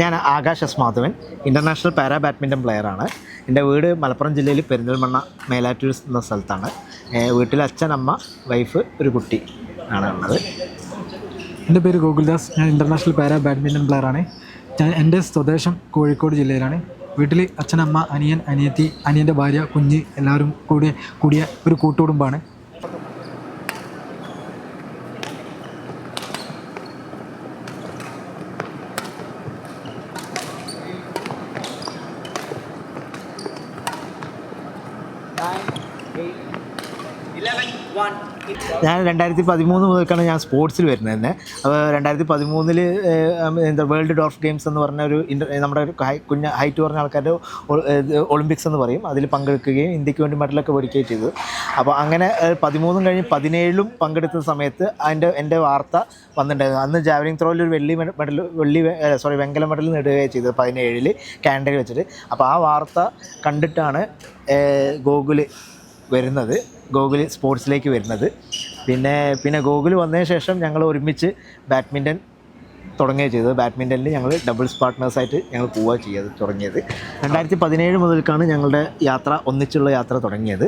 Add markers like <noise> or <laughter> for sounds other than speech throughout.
ഞാൻ Akash S Madhavan. International para badminton പ്ലെയറാണ് എന്റെ വീട് മലപ്പുറം ജില്ലയിൽ പെരിന്തൽമണ്ണ മേലാറ്റൂർ എന്ന സ്ഥലത്താണ്. വീട്ടിൽ അച്ഛൻ അമ്മ വൈഫ് ഒരു കുട്ടി ആണ് ഉള്ളത്. എന്റെ പേര് ഗോകുൽദാസ്. ഞാൻ ഇന്റർനാഷണൽ പാരാ ബാഡ്മിന്റൺ പ്ലെയറാണ് ഞാൻ എന്റെ സ്വദേശം കോഴിക്കോട് ജില്ലയിലാണ്. വീട്ടിൽ അച്ഛനമ്മ അനിയൻ അനിയത്തി അനിയന്റെ ഭാര്യ കുഞ്ഞ് എല്ലാവരും കൂടി കൂടിയ ഒരു കൂട്ടുകുടുംബമാണ്. ഞാൻ രണ്ടായിരത്തി പതിമൂന്ന് മുതൽക്കാണ് ഞാൻ സ്പോർട്സിൽ വരുന്നത് തന്നെ. അപ്പോൾ രണ്ടായിരത്തി പതിമൂന്നിൽ എന്താ വേൾഡ് ഡോർഫ് ഗെയിംസ് എന്ന് പറഞ്ഞ ഒരു നമ്മുടെ കുഞ്ഞ ഹൈറ്റ് പറഞ്ഞ ആൾക്കാരുടെ ഒളിമ്പിക്സ് എന്ന് പറയും. അതിൽ പങ്കെടുക്കുകയും ഇന്ത്യയ്ക്ക് വേണ്ടി മെഡലൊക്കെ മേടിക്കുകയും ചെയ്തു. അപ്പോൾ അങ്ങനെ പതിമൂന്നും കഴിഞ്ഞ് പതിനേഴിലും പങ്കെടുത്ത സമയത്ത് അതിന്റെ എന്റെ വാർത്ത വന്നിട്ടുണ്ടായിരുന്നു. അന്ന് ജാവലിംഗ് ത്രോയിൽ ഒരു വെള്ളി മെഡൽ വെള്ളി സോറി വെങ്കല മെഡൽ നേടുകയും ചെയ്തത് പതിനേഴിൽ കാനഡയിൽ വെച്ചിട്ട്. അപ്പോൾ ആ വാർത്ത കണ്ടിട്ടാണ് ഗോകുൽ വരുന്നത്. ഗോകുൽ സ്പോർട്സിലേക്ക് വരുന്നത്. പിന്നെ പിന്നെ ഗോകുൽ വന്നതിന് ശേഷം ഞങ്ങൾ ഒരുമിച്ച് ബാഡ്മിന്റൺ തുടങ്ങുകയാണ് ചെയ്തത് ബാഡ്മിന്റണിൽ ഞങ്ങൾ ഡബിൾസ് പാർട്ട്നേഴ്സായിട്ട് ഞങ്ങൾ പോവുക ചെയ്ത് തുടങ്ങിയത്. രണ്ടായിരത്തി പതിനേഴ് മുതൽക്കാണ് ഞങ്ങളുടെ യാത്ര ഒന്നിച്ചുള്ള യാത്ര തുടങ്ങിയത്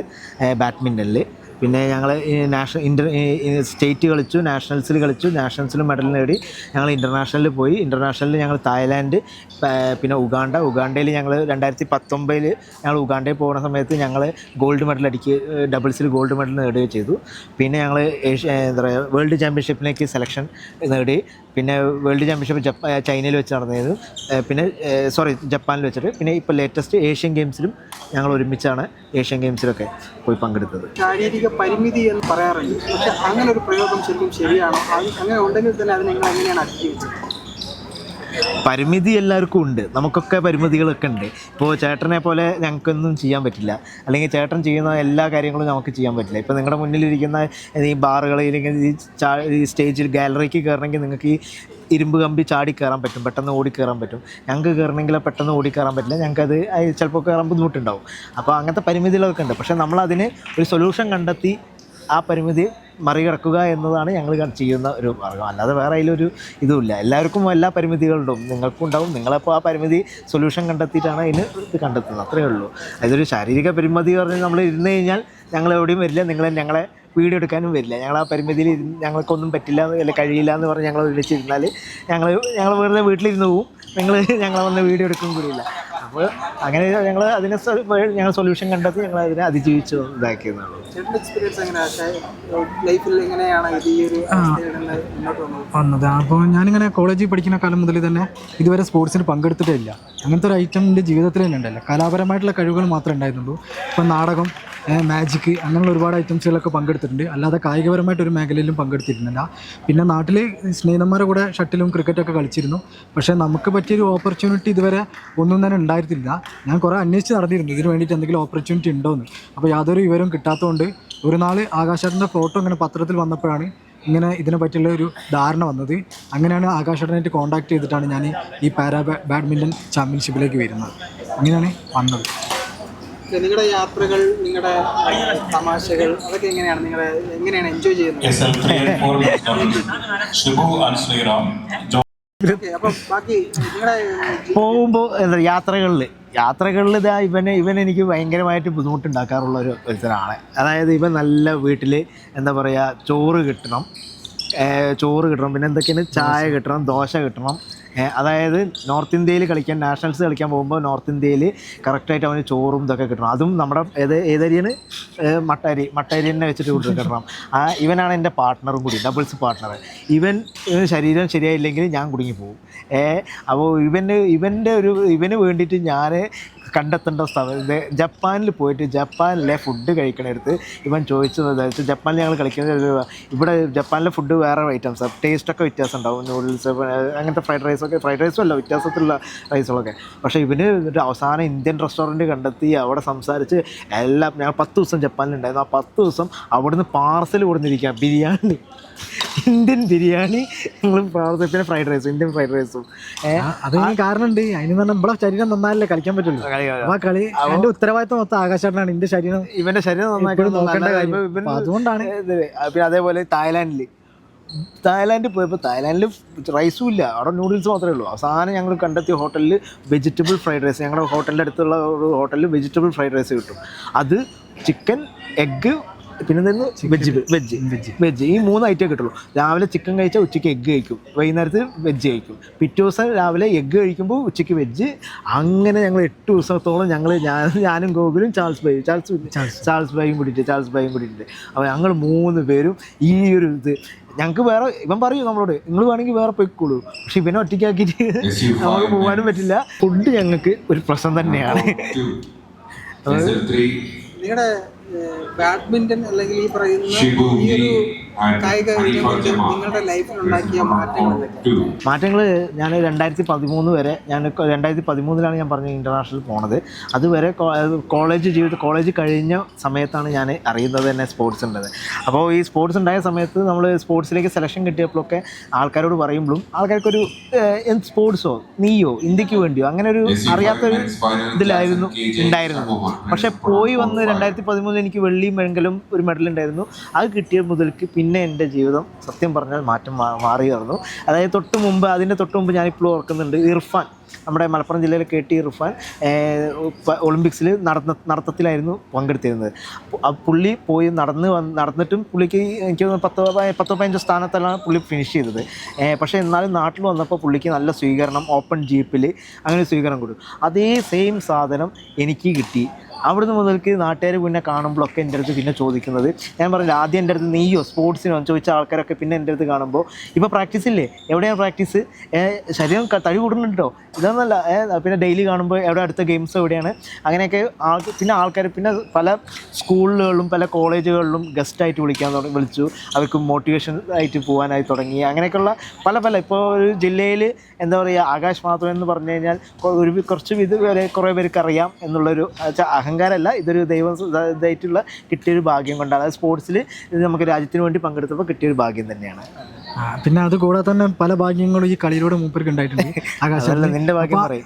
ബാഡ്മിന്റണിൽ പിന്നെ ഞങ്ങൾ നാഷണൽ ഇന്റർ സ്റ്റേറ്റ് കളിച്ചു നാഷണൽസിൽ കളിച്ചു നാഷണൽസിൽ മെഡൽ നേടി. ഞങ്ങൾ ഇന്റർനാഷണലിൽ പോയി. ഇന്റർനാഷണലിൽ ഞങ്ങൾ തായ്ലാൻഡ് പിന്നെ ഉഗാണ്ട. ഉഗാണ്ടയിൽ ഞങ്ങൾ രണ്ടായിരത്തി പത്തൊമ്പതിൽ ഞങ്ങൾ ഉഗാണ്ടയിൽ പോകുന്ന സമയത്ത് ഞങ്ങൾ ഗോൾഡ് മെഡൽ അടിക്കുക ഡബിൾസിൽ ഗോൾഡ് മെഡൽ നേടുകയും ചെയ്തു. പിന്നെ ഞങ്ങൾ ഏഷ്യ എന്താ പറയുക വേൾഡ് ചാമ്പ്യൻഷിപ്പിലേക്ക് സെലക്ഷൻ നേടി. പിന്നെ വേൾഡ് ചാമ്പ്യൻഷിപ്പ് ജപ്പ ചൈനയിൽ വെച്ച് നടന്നിരുന്നു. പിന്നെ സോറി ജപ്പാനിൽ വെച്ചിട്ട്. പിന്നെ ഇപ്പോൾ ലേറ്റസ്റ്റ് ഏഷ്യൻ ഗെയിംസിലും ഞങ്ങൾ ഒരുമിച്ചാണ് ഏഷ്യൻ ഗെയിംസിലൊക്കെ പോയി പങ്കെടുത്തത്. ശാരീരിക പരിമിതി എന്ന് പറയാറുണ്ട്. പക്ഷെ അങ്ങനെ ഒരു പ്രയോഗം ശരിക്കും ശരിയാണോ? അങ്ങനെ ഉണ്ടെങ്കിൽ തന്നെ അത് നിങ്ങൾ എങ്ങനെയാണ് അതിജീവിച്ചത് പരിമിതി എല്ലാവർക്കും ഉണ്ട്. നമുക്കൊക്കെ പരിമിതികളൊക്കെ ഉണ്ട്. ഇപ്പോൾ ചേട്ടനെ പോലെ ഞങ്ങൾക്കൊന്നും ചെയ്യാൻ പറ്റില്ല. അല്ലെങ്കിൽ ചേട്ടൻ ചെയ്യുന്ന എല്ലാ കാര്യങ്ങളും നമുക്ക് ചെയ്യാൻ പറ്റില്ല. ഇപ്പോൾ നിങ്ങളുടെ മുന്നിലിരിക്കുന്ന ഈ ബാറുകൾ ഇല്ലെങ്കിൽ ഈ ചാ ഈ സ്റ്റേജിൽ ഗാലറിക്ക് കയറണമെങ്കിൽ നിങ്ങൾക്ക് ഈ ഇരുമ്പ് കമ്പി ചാടി കയറാൻ പറ്റും. പെട്ടെന്ന് ഓടി കയറാൻ പറ്റും. ഞങ്ങൾക്ക് കയറണമെങ്കിൽ പെട്ടെന്ന് ഓടി കയറാൻ പറ്റില്ല. ഞങ്ങൾക്കത് ചിലപ്പോൾ കയറാൻ ബുദ്ധിമുട്ടുണ്ടാവും. അപ്പോൾ അങ്ങനത്തെ പരിമിതികളൊക്കെ ഉണ്ട്. പക്ഷേ നമ്മളതിന് ഒരു സൊല്യൂഷൻ കണ്ടെത്തി ആ പരിമിതി മറികടക്കുക എന്നതാണ് ഞങ്ങൾ ചെയ്യുന്ന ഒരു മാർഗം. അല്ലാതെ വേറെ അതിലൊരു ഇതുമില്ല. എല്ലാവർക്കും എല്ലാ പരിമിതികളുണ്ടാവും നിങ്ങൾക്കും ഉണ്ടാവും. നിങ്ങളപ്പോൾ ആ പരിമിതി സൊല്യൂഷൻ കണ്ടെത്തിയിട്ടാണ് അതിന് ഇത് കണ്ടെത്തുന്നത്. അത്രയേ ഉള്ളൂ. അതൊരു ശാരീരിക പരിമിതി പറഞ്ഞ് നമ്മൾ ഇരുന്ന് കഴിഞ്ഞാൽ ഞങ്ങൾ എവിടെയും വരില്ല. നിങ്ങൾ ഞങ്ങളെ വീഡിയോ എടുക്കാനും വരില്ല. ഞങ്ങൾ ആ പരിമിതിയിൽ ഞങ്ങൾക്കൊന്നും പറ്റില്ല അല്ലെങ്കിൽ കഴിയില്ല എന്ന് പറഞ്ഞ് ഞങ്ങൾ വിളിച്ചിരുന്നാൽ ഞങ്ങൾ ഞങ്ങൾ വെറുതെ വീട്ടിലിരുന്ന് പോവും. നിങ്ങൾ ഞങ്ങളെ വന്ന് വീഡിയോ എടുക്കും കൂടിയില്ല. അപ്പോൾ അങ്ങനെ ഞങ്ങൾ അതിന് ഞങ്ങൾ സൊല്യൂഷൻ കണ്ടെത്തി ഞങ്ങൾ അതിനെ അതിജീവിച്ച് മുന്നോട്ട് വന്നത്? അപ്പോൾ ഞാനിങ്ങനെ കോളേജിൽ പഠിക്കുന്ന കാലം മുതൽ തന്നെ ഇതുവരെ സ്പോർട്സിന് പങ്കെടുത്തിട്ടേ ഇല്ല. അങ്ങനത്തെ ഒരു ഐറ്റം എന്റെ ജീവിതത്തിൽ തന്നെ ഉണ്ടല്ലോ കലാപരമായിട്ടുള്ള കഴിവുകൾ മാത്രമേ ഉണ്ടായിരുന്നുള്ളൂ. ഇപ്പം നാടകം മാജിക്ക് അങ്ങനെയുള്ള ഒരുപാട് ഐറ്റംസുകളൊക്കെ പങ്കെടുത്തിട്ടുണ്ട്. അല്ലാതെ കായികപരമായിട്ട് ഒരു മേഖലയിലും പങ്കെടുത്തിരുന്നില്ല. പിന്നെ നാട്ടിൽ സ്നേഹിതന്മാരുടെ കൂടെ ഷട്ടിലും ക്രിക്കറ്റൊക്കെ കളിച്ചിരുന്നു. പക്ഷേ നമുക്ക് പറ്റിയൊരു ഓപ്പർച്യൂണിറ്റി ഇതുവരെ ഒന്നും തന്നെ ഉണ്ടായിരുന്നില്ല ഞാൻ കുറേ അന്വേഷിച്ച് നടന്നിരുന്നു. ഇതിന് വേണ്ടിയിട്ട് എന്തെങ്കിലും ഓപ്പർച്യൂണിറ്റി ഉണ്ടോ എന്ന് അപ്പോൾ യാതൊരു വിവരവും കിട്ടാത്തതുകൊണ്ട് ഒരു നാൾ ആകാശേട്ടന്റെ ഫോട്ടോ ഇങ്ങനെ പത്രത്തിൽ വന്നപ്പോഴാണ് ഇങ്ങനെ ഇതിനെ പറ്റിയുള്ള ഒരു ധാരണ വന്നത്. അങ്ങനെയാണ് ആകാശേട്ടനായിട്ട് കോൺടാക്ട് ചെയ്തിട്ടാണ് ഞാൻ ഈ പാരാ ബാഡ്മിന്റൺ ചാമ്പ്യൻഷിപ്പിലേക്ക് വരുന്നത്. അങ്ങനെയാണ് വന്നത്. നിങ്ങളുടെ യാത്രകൾ നിങ്ങളുടെ തമാശകൾ അതൊക്കെ എങ്ങനെയാണ്? നിങ്ങൾ എങ്ങനെയാണ് എൻജോയ് ചെയ്യുന്നത്? പോകുമ്പോൾ എന്താ യാത്രകളിൽ യാത്രകളിൽ ഇതാ ഇവനെ ഇവൻ എനിക്ക് ഭയങ്കരമായിട്ട് ബുദ്ധിമുട്ടുണ്ടാക്കാറുള്ള ഒരു ഒരുത്തനാണ്. അതായത് ഇവൻ നല്ല വീട്ടിൽ എന്താ പറയുക ചോറ് കിട്ടണം. ചോറ് കിട്ടണം. പിന്നെ എന്തൊക്കെയാണ്? ചായ കിട്ടണം ദോശ കിട്ടണം. അതായത് നോർത്ത് ഇന്ത്യയിൽ കളിക്കാൻ നാഷണൽസ് കളിക്കാൻ പോകുമ്പോൾ നോർത്ത് ഇന്ത്യയിൽ കറക്റ്റായിട്ട് അവന് ചോറും ഇതൊക്കെ കിട്ടണം. അതും നമ്മുടെ ഏത് ഏതരിയാണ് മട്ടരി മട്ടരി തന്നെ വെച്ചിട്ട് കൂട്ടി കിട്ടണം. ആ ഇവനാണ് എന്റെ പാർട്ട്ണറും കൂടി ഡബിൾസ് പാർട്ട്ണർ ഇവൻ ശരീരം ശരിയായില്ലെങ്കിൽ ഞാൻ കുടുങ്ങി പോകും അപ്പോൾ ഇവന് ഇവന്റെ ഒരു ഇവന് വേണ്ടിയിട്ട് ഞാൻ കണ്ടെത്തേണ്ട സ്ഥലം ജപ്പാനിൽ പോയിട്ട് ജപ്പാനിലെ ഫുഡ് കഴിക്കണടുത്ത് ഇവൻ ചോദിച്ചത് ജപ്പാനിൽ ഞങ്ങൾ കളിക്കുന്ന ഇവിടെ ജപ്പാനിലെ ഫുഡ് വേറെ ഐറ്റംസ് ടേസ്റ്റൊക്കെ വ്യത്യാസം ഉണ്ടാവും നൂഡിൽസ് അങ്ങനത്തെ ഫ്രൈഡ് റൈസൊക്കെ ഫ്രൈഡ് റൈസും അല്ല വ്യത്യാസത്തിലുള്ള റൈസുകളൊക്കെ. പക്ഷേ ഇവന് ഒരു അവസാനം ഇന്ത്യൻ റെസ്റ്റോറന്റ് കണ്ടെത്തി അവിടെ സംസാരിച്ച് എല്ലാം ഞാൻ പത്ത് ദിവസം ജപ്പാനിലുണ്ടായിരുന്നു. ആ പത്ത് ദിവസം അവിടുന്ന് പാർസൽ കൊടുത്തിരിക്കുക ബിരിയാണി. ഇന്ത്യൻ ബിരിയാണി പാർസൽ പിന്നെ ഫ്രൈഡ് റൈസും ഇന്ത്യൻ ഫ്രൈഡ് റൈസും. അത് കാരണം ഉണ്ട് അതിന് പറഞ്ഞാൽ നമ്മളെ ശരീരം നന്നായല്ലേ? കളിക്കാൻ പറ്റുള്ളൂ. ആ കളി എന്റെ ഉത്തരവാദിത്തം മൊത്തം ആകാശാട്ടാണ് എന്റെ ശരീരം ഇവന്റെ ശരീരം നന്നായിട്ട് നോക്കേണ്ട കാര്യം. അതുകൊണ്ടാണ് പിന്നെ അതേപോലെ തായ്ലാൻഡിൽ തായ്ലാൻഡിൽ പോയപ്പോൾ തായ്ലാൻഡിൽ റൈസും ഇല്ല. അവിടെ നൂഡിൽസ് മാത്രമേ ഉള്ളൂ. അവസാനം ഞങ്ങൾ കണ്ടെത്തിയ ഹോട്ടലിൽ വെജിറ്റബിൾ ഫ്രൈഡ് റൈസ് ഞങ്ങളുടെ ഹോട്ടലിന്റെ അടുത്തുള്ള ഒരു ഹോട്ടലിൽ വെജിറ്റബിൾ ഫ്രൈഡ് റൈസ് കിട്ടും. അത് ചിക്കൻ എഗ്ഗ് പിന്നെ വെജ് വെജ് വെജ് ഈ മൂന്ന് ഐറ്റം കിട്ടുള്ളൂ. രാവിലെ ചിക്കൻ കഴിച്ചാൽ ഉച്ചയ്ക്ക് എഗ്ഗ് കഴിക്കും. വൈകുന്നേരത്ത് വെജ് കഴിക്കും. പിറ്റേ ദിവസം രാവിലെ എഗ്ഗ് കഴിക്കുമ്പോൾ ഉച്ചയ്ക്ക് വെജ് അങ്ങനെ ഞങ്ങൾ എട്ട് ദിവസത്തോളം ഞങ്ങൾ ഞാൻ ഞാനും ഗോകുലും ചാൾസ് ബൈ ചാൾസ് ചാൾസ്. ബൈയും കൂടിയിട്ട് ചാൾസ് ബൈയും കൂടിയിട്ട് അപ്പോൾ ഞങ്ങൾ മൂന്ന് പേരും ഈ ഒരു ഇത് ഞങ്ങൾക്ക് വേറെ ഇവൻ പറയും നമ്മളോട് നിങ്ങൾ വേണമെങ്കിൽ വേറെ പോയിക്കോളൂ. പക്ഷെ ഇവനെ ഒറ്റയ്ക്കാക്കിയിട്ട് നമുക്ക് പോകാനും പറ്റില്ല. ഫുഡ് ഞങ്ങൾക്ക് ഒരു പ്രശ്നം തന്നെയാണ്. Two. നിങ്ങളുടെ ബാഡ്മിന്റൺ അല്ലെങ്കിൽ ഈ പറയുന്ന ഈ ഒരു കായിക. നിങ്ങളുടെ ലൈഫിൽ ഉണ്ടാക്കിയ മാറ്റങ്ങൾ ഞാൻ രണ്ടായിരത്തി പതിമൂന്ന് വരെ ഞാൻ രണ്ടായിരത്തി പതിമൂന്നിലാണ് ഞാൻ പറഞ്ഞ ഇന്റർനാഷണൽ പോണത്. അതുവരെ കോളേജ് ജീവിതം കോളേജ് കഴിഞ്ഞ സമയത്താണ് ഞാൻ അറിയുന്നത് തന്നെ സ്പോർട്സ് ഉണ്ടത് അപ്പോൾ ഈ സ്പോർട്സ് ഉണ്ടായ സമയത്ത് നമ്മൾ സ്പോർട്സിലേക്ക് സെലക്ഷൻ കിട്ടിയപ്പോഴൊക്കെ ആൾക്കാരോട് പറയുമ്പോഴും ആൾക്കാർക്കൊരു സ്പോർട്സോ നീയോ ഇന്ത്യയ്ക്ക് വേണ്ടിയോ അങ്ങനെ ഒരു അറിയാത്തൊരു ഇതിലായിരുന്നു ഉണ്ടായിരുന്നത്. പക്ഷെ പോയി വന്ന് രണ്ടായിരത്തി പതിമൂന്നിൽ എനിക്ക് വെള്ളിയും വെങ്കലും ഒരു മെഡൽ ഉണ്ടായിരുന്നു. അത് കിട്ടിയ മുതൽക്ക് പിന്നെ എന്റെ ജീവിതം സത്യം പറഞ്ഞാൽ മാറ്റം മാറിയായിരുന്നു. അതായത് തൊട്ട് മുമ്പ് അതിന്റെ തൊട്ട് മുമ്പ് ഞാനിപ്പോഴും ഓർക്കുന്നുണ്ട് ഇർഫാൻ. നമ്മുടെ മലപ്പുറം ജില്ലയിലെ കെ ടി ഇർഫാൻ ഒളിമ്പിക്സിൽ നടന്ന നടത്തത്തിലായിരുന്നു പങ്കെടുത്തിരുന്നത്. പുള്ളി പോയി നടന്ന് വന്ന് നടന്നിട്ടും പുള്ളിക്ക് എനിക്ക് പത്തോ പത്തോ പതിനഞ്ചോ സ്ഥാനത്താണ് പുള്ളി ഫിനിഷ് ചെയ്തത്. പക്ഷേ എന്നാലും നാട്ടിൽ വന്നപ്പോൾ പുള്ളിക്ക് നല്ല സ്വീകരണം ഓപ്പൺ ജീപ്പിൽ അങ്ങനെ സ്വീകരണം കൊടുക്കും അതേ സെയിം സാധനം എനിക്ക് കിട്ടി. അവിടുന്ന് മുതൽക്ക് നാട്ടുകാർ പിന്നെ കാണുമ്പോഴൊക്കെ എന്റെ അടുത്ത് പിന്നെ ചോദിക്കുന്നത്. ഞാൻ പറഞ്ഞില്ല ആദ്യം എന്റെ അടുത്ത് നീയോ സ്പോർട്സിനോ? ചോദിച്ച ആൾക്കാരൊക്കെ പിന്നെ എന്റെ അടുത്ത് കാണുമ്പോൾ ഇപ്പോൾ പ്രാക്ടീസ് ഇല്ലേ? എവിടെയാണ് പ്രാക്ടീസ് ശരീരം തടി കൂടുന്നുണ്ടോ? ഇതൊന്നല്ല പിന്നെ ഡെയിലി കാണുമ്പോൾ എവിടെ അടുത്ത ഗെയിംസ് എവിടെയാണ്? അങ്ങനെയൊക്കെ ആൾക്ക് പിന്നെ ആൾക്കാർ പിന്നെ പല സ്കൂളുകളിലും പല കോളേജുകളിലും ഗസ്റ്റായിട്ട് വിളിക്കാൻ തുടങ്ങി വിളിച്ചു. അവർക്ക് മോട്ടിവേഷൻ ആയിട്ട് പോകാനായി തുടങ്ങി. അങ്ങനെയൊക്കെയുള്ള പല പല ഇപ്പോൾ ഒരു ജില്ലയിൽ എന്താ പറയുക ആകാശ് മാത്രം എന്ന് പറഞ്ഞു കഴിഞ്ഞാൽ ഒരു കുറച്ച് ഇത് വരെ കുറേ പേർക്ക് അറിയാം എന്നുള്ളൊരു വെച്ചാൽ അഹങ്കാരമല്ല ഇതൊരു ദൈവം ഇതായിട്ടുള്ള കിട്ടിയൊരു ഭാഗ്യം കൊണ്ടാണ്. അതായത് സ്പോർട്സിൽ ഇത് നമുക്ക് രാജ്യത്തിന് വേണ്ടി പങ്കെടുത്തപ്പോൾ കിട്ടിയൊരു ഭാഗ്യം തന്നെയാണ്. പിന്നെ അത് കൂടാതെ തന്നെ പല ഭാഗ്യങ്ങളും ഈ കളിയിലൂടെ മൂപ്പർക്ക് ഉണ്ടായിട്ടുണ്ട്. <laughs> ആകാശം നിന്റെ ഭാഗ്യം പറയും.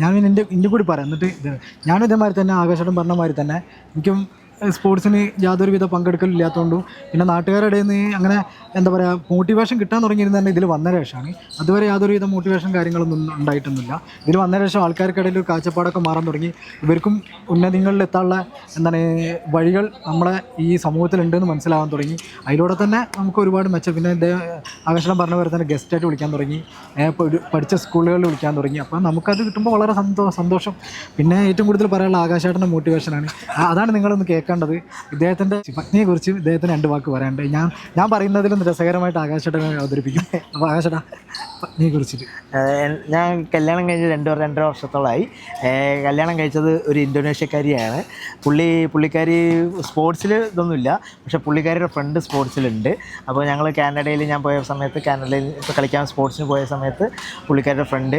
ഞാൻ നിന്റെ എന്റെ എന്റെ കൂടി പറയാം. എന്നിട്ട് ഞാനും ഇതേമാതിരി തന്നെ ആകാശം പറഞ്ഞ മാതിരി തന്നെ എനിക്കും സ്പോർട്സിന് യാതൊരുവിധ പങ്കെടുക്കലില്ലാത്തതുകൊണ്ടും പിന്നെ നാട്ടുകാരുടെ നിന്ന് അങ്ങനെ എന്താ പറയുക മോട്ടിവേഷൻ കിട്ടാൻ തുടങ്ങിയിരുന്ന തന്നെ ഇതിൽ വന്ന ശേഷമാണ്. അതുവരെ യാതൊരുവിധ മോട്ടിവേഷൻ കാര്യങ്ങളൊന്നും ഉണ്ടായിട്ടൊന്നുമില്ല. ഇതിൽ വന്ന ശേഷം ആൾക്കാർക്കിടയിൽ ഒരു കാഴ്ചപ്പാടൊക്കെ മാറാൻ തുടങ്ങി. ഇവർക്കും ഉന്നതികളിൽ എത്താനുള്ള എന്താണ് വഴികൾ നമ്മളെ ഈ സമൂഹത്തിലുണ്ടെന്ന് മനസ്സിലാവാൻ തുടങ്ങി. അതിലൂടെ തന്നെ നമുക്ക് ഒരുപാട് മെച്ചം. പിന്നെ ആകർഷണം പറഞ്ഞ പോലെ തന്നെ ഗസ്റ്റായിട്ട് വിളിക്കാൻ തുടങ്ങി. പഠിച്ച സ്കൂളുകളിൽ വിളിക്കാൻ തുടങ്ങി. അപ്പോൾ നമുക്കത് കിട്ടുമ്പോൾ വളരെ സന്തോ സന്തോഷം. പിന്നെ ഏറ്റവും കൂടുതൽ പറയാനുള്ള ആകാശേട്ടന്റെ മോട്ടിവേഷനാണ് അതാണ് നിങ്ങളൊന്ന് കേൾക്കേണ്ടത് ഇദ്ദേഹത്തിന്റെ പത്നിയെ കുറിച്ച് ഇദ്ദേഹത്തിന് രണ്ട് വാക്ക് പറയാനുണ്ട്. ഞാൻ ഞാൻ പറയുന്നതിലും രസകരമായിട്ട് ആകാശേട്ടനെ അവതരിപ്പിക്കും. അപ്പോൾ ആകാശേട്ടാ പത്നിയെ കുറിച്ചിട്ട്. ഞാൻ കല്യാണം കഴിഞ്ഞ് രണ്ട് രണ്ടര വർഷത്തോളമായി കല്യാണം കഴിച്ചത് ഒരു ഇന്തോനേഷ്യക്കാരിയാണ്. പുള്ളി പുള്ളിക്കാരി സ്പോർട്സിൽ ഇതൊന്നുമില്ല. പക്ഷെ പുള്ളിക്കാരിയുടെ ഫ്രണ്ട് സ്പോർട്സിലുണ്ട്. അപ്പോൾ ഞങ്ങൾ കാനഡയിൽ ഞാൻ പോയ സമയത്ത് കാനഡയിൽ കളിക്കാൻ സ്പോർട്സിന് പോയ സമയത്ത് പുള്ളിക്കാരിയുടെ ഫ്രണ്ട്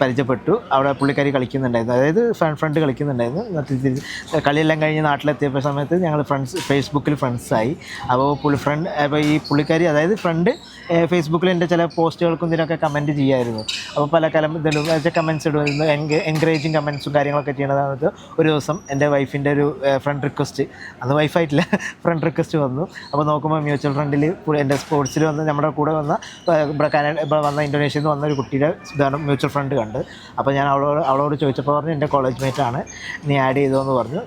പരിചയപ്പെട്ടു. അവിടെ പുള്ളിക്കാരി കളിക്കുന്നുണ്ടായിരുന്നു. അതായത് ഫ്രണ്ട് കളിക്കുന്നുണ്ടായിരുന്നു. കളിയെല്ലാം കഴിഞ്ഞ് നാട്ടിലെത്തിയപ്പോൾ സമയത്ത് ഞങ്ങൾ ഫ്രണ്ട്സ് ഫേസ്ബുക്കിൽ ഫ്രണ്ട്സായി അപ്പോൾ പുള്ളി ഫ്രണ്ട് അപ്പോൾ ഈ പുള്ളിക്കാരി അതായത് ഫ്രണ്ട് ഫേസ്ബുക്കിൽ എന്റെ ചില പോസ്റ്റുകൾക്കും ഇതിനൊക്കെ കമന്റ് ചെയ്യുമായിരുന്നു അപ്പോൾ പല കലം ഇതിലും കമൻസ് ഇടുമായിരുന്നു. എൻകറേജിങ് കമൻസും കാര്യങ്ങളൊക്കെ ചെയ്യുന്ന ഒരു ദിവസം എന്റെ വൈഫിന്റെ ഒരു ഫ്രണ്ട് റിക്വസ്റ്റ് അത് വൈഫായിട്ടില്ല ഫ്രണ്ട് റിക്വസ്റ്റ് വന്നു. അപ്പോൾ നോക്കുമ്പോൾ മ്യൂച്വൽ ഫണ്ടിൽ എന്റെ സ്പോർട്സിൽ വന്ന് നമ്മുടെ കൂടെ വന്ന ഇവിടെ കാനഡ വന്ന ഇന്തോനേഷ്യയിൽ നിന്ന് വന്ന ഒരു കുട്ടിയുടെ ഇതാണ് മ്യൂച്വൽ ഫ്രണ്ട് കണ്ട്. അപ്പോൾ ഞാൻ അവളോട് അവളോട് ചോദിച്ചപ്പോൾ പറഞ്ഞു എന്റെ കോളേജ് മേറ്റാണ് നീ ആഡ് ചെയ്തോ എന്ന് പറഞ്ഞു.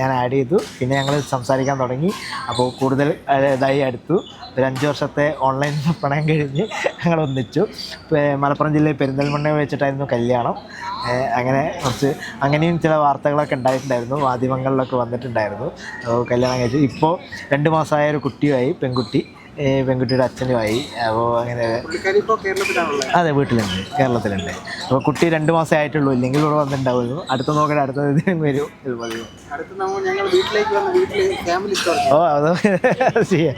ഞാൻ ആഡ് ചെയ്തു. പിന്നെ ഞങ്ങൾ സംസാരിക്കാൻ തുടങ്ങി. അപ്പോൾ കൂടുതൽ ഇതായി അടുത്തു. ഒരു അഞ്ച് വർഷത്തെ ഓൺലൈൻ പണയം കഴിഞ്ഞ് ഞങ്ങൾ ഒന്നിച്ചു. മലപ്പുറം ജില്ലയിൽ പെരിന്തൽമണ്ണ വെച്ചിട്ടായിരുന്നു കല്യാണം. അങ്ങനെ കുറച്ച് അങ്ങനെയും ചില വാർത്തകളൊക്കെ ഉണ്ടായിട്ടുണ്ടായിരുന്നു. മാധ്യമങ്ങളിലൊക്കെ വന്നിട്ടുണ്ടായിരുന്നു. കല്യാണം കഴിച്ചു ഇപ്പോൾ രണ്ട് മാസമായ ഒരു കുട്ടിയായി പെൺകുട്ടി. പെൺകുട്ടിയുടെ അച്ഛനുമായി. അപ്പോൾ അങ്ങനെ അതെ വീട്ടിലുണ്ട്. കേരളത്തിലുണ്ട്. അപ്പോൾ കുട്ടി രണ്ട് മാസമേ ആയിട്ടുള്ളൂ. ഇല്ലെങ്കിൽ ഇവിടെ വന്നിട്ടുണ്ടാവുള്ളൂ അടുത്ത നോക്കട്ടെ അടുത്ത ഇതിനും വരും. ഇത് മതി അടുത്ത് നമ്മൾ ഞങ്ങൾ വീട്ടിലേക്ക് വന്ന് വീട്ടിൽ ഫാമിലി സ്റ്റോർ ഓ അത് <laughs> ചെയ്യാം.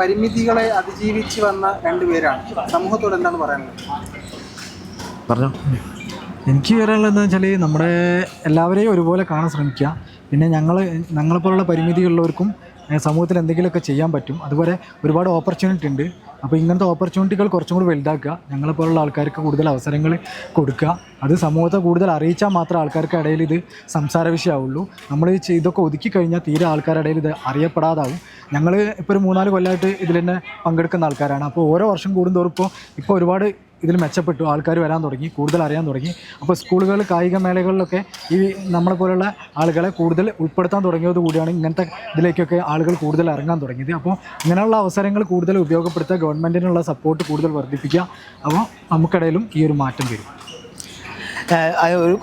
പരിമിതികളെ അതിജീവിച്ച് വന്ന രണ്ടുപേരാണ് സമൂഹത്തോട് എന്താണ് പറയാനുള്ളത്? പറഞ്ഞോ. എനിക്ക് പറയാനുള്ളത് എന്താ വെച്ചാൽ നമ്മുടെ എല്ലാവരെയും ഒരുപോലെ കാണാൻ ശ്രമിക്കുക. പിന്നെ ഞങ്ങൾ ഞങ്ങളെപ്പോലുള്ള പരിമിതികളുള്ളവർക്കും സമൂഹത്തിൽ എന്തെങ്കിലുമൊക്കെ ചെയ്യാൻ പറ്റും. അതുപോലെ ഒരുപാട് ഓപ്പർച്യൂണിറ്റി ഉണ്ട്. അപ്പോൾ ഇങ്ങനത്തെ ഓപ്പർച്യൂണിറ്റികൾ കുറച്ചും കൂടി വലുതാക്കുക. ഞങ്ങളെപ്പോലുള്ള ആൾക്കാർക്ക് കൂടുതൽ അവസരങ്ങൾ കൊടുക്കുക. അത് സമൂഹത്തെ കൂടുതൽ അറിയിച്ചാൽ മാത്രമേ ആൾക്കാർക്ക് ഇടയിൽ ഇത് സംസാര വിഷയമാവുള്ളൂ. നമ്മൾ ഇതൊക്കെ ഒതുക്കി കഴിഞ്ഞാൽ തീരെ ആൾക്കാരുടെ ഇടയിൽ ഇത് അറിയപ്പെടാതാവും. ഞങ്ങൾ ഇപ്പോൾ ഒരു മൂന്നാൽ കൊല്ലമായിട്ട് ഇതിൽ തന്നെ പങ്കെടുക്കുന്ന ആൾക്കാരാണ്. അപ്പോൾ ഓരോ വർഷം കൂടുന്തോറും ഇപ്പോൾ ഇപ്പോൾ ഒരുപാട് ഇതിൽ മെച്ചപ്പെട്ടു. ആൾക്കാർ വരാൻ തുടങ്ങി കൂടുതൽ അറിയാൻ തുടങ്ങി. അപ്പോൾ സ്കൂളുകൾ കായിക മേളകളിലൊക്കെ ഈ നമ്മളെ പോലുള്ള ആളുകളെ കൂടുതൽ ഉൾപ്പെടുത്താൻ തുടങ്ങിയത് കൂടിയാണ് ഇങ്ങനത്തെ ഇതിലേക്കൊക്കെ ആളുകൾ കൂടുതൽ ഇറങ്ങാൻ തുടങ്ങിയത്. അപ്പോൾ ഇങ്ങനെയുള്ള അവസരങ്ങൾ കൂടുതൽ ഉപയോഗപ്പെടുത്തുക ഗവൺമെന്റിനുള്ള സപ്പോർട്ട് കൂടുതൽ വർദ്ധിപ്പിക്കുക. അപ്പോൾ നമുക്കിടയിലും ഈ ഒരു മാറ്റം വരും.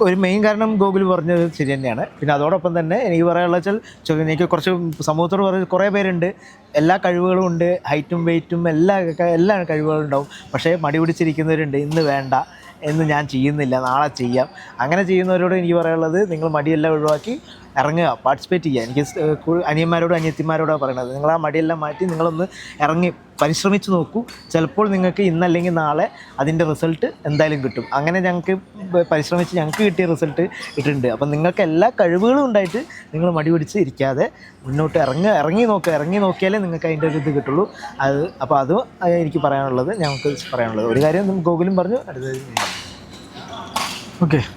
ഒരു മെയിൻ കാരണം ഗോകുൽ പറഞ്ഞത് ശരി തന്നെയാണ്. പിന്നെ അതോടൊപ്പം തന്നെ എനിക്ക് പറയാനുള്ള വെച്ചാൽ എനിക്ക് കുറച്ച് സമൂഹത്തോട് പറഞ്ഞ കുറേ പേരുണ്ട്. എല്ലാ കഴിവുകളും ഉണ്ട്. ഹൈറ്റും വെയിറ്റും എല്ലാ എല്ലാ കഴിവുകളും ഉണ്ടാവും. പക്ഷേ മടി പിടിച്ചിരിക്കുന്നവരുണ്ട്. ഇന്ന് വേണ്ട. എന്ന് ഞാൻ ചെയ്യുന്നില്ല. നാളെ ചെയ്യാം. അങ്ങനെ ചെയ്യുന്നവരോട് എനിക്ക് പറയാനുള്ളത് നിങ്ങൾ മടിയെല്ലാം ഒഴിവാക്കി ഇറങ്ങുക പാർട്ടിസിപ്പേറ്റ് ചെയ്യുക. എനിക്ക് അനിയന്മാരോടും അനിയത്തിമാരോടാണ് പറയുന്നത് നിങ്ങൾ ആ മടിയെല്ലാം മാറ്റി നിങ്ങളൊന്ന് ഇറങ്ങി പരിശ്രമിച്ച് നോക്കൂ. ചിലപ്പോൾ നിങ്ങൾക്ക് ഇന്നല്ലെങ്കിൽ നാളെ അതിന്റെ റിസൾട്ട് എന്തായാലും കിട്ടും. അങ്ങനെ ഞങ്ങൾക്ക് പരിശ്രമിച്ച് ഞങ്ങൾക്ക് കിട്ടിയ റിസൾട്ട് കിട്ടുന്നുണ്ട് അപ്പം നിങ്ങൾക്ക് എല്ലാ കഴിവുകളും ഉണ്ടായിട്ട് നിങ്ങൾ മടി പിടിച്ച് ഇരിക്കാതെ മുന്നോട്ട് ഇറങ്ങുക. ഇറങ്ങി നോക്കുക ഇറങ്ങി നോക്കിയാലേ നിങ്ങൾക്ക് അതിന്റെ ഒരു ഇത് കിട്ടുള്ളൂ. അത് അപ്പോൾ അത് എനിക്ക് പറയാനുള്ളത് ഞങ്ങൾക്ക് പറയാനുള്ളത്. ഒരു കാര്യം ഗോകുലും പറഞ്ഞു അടുത്തത് ഓക്കെ.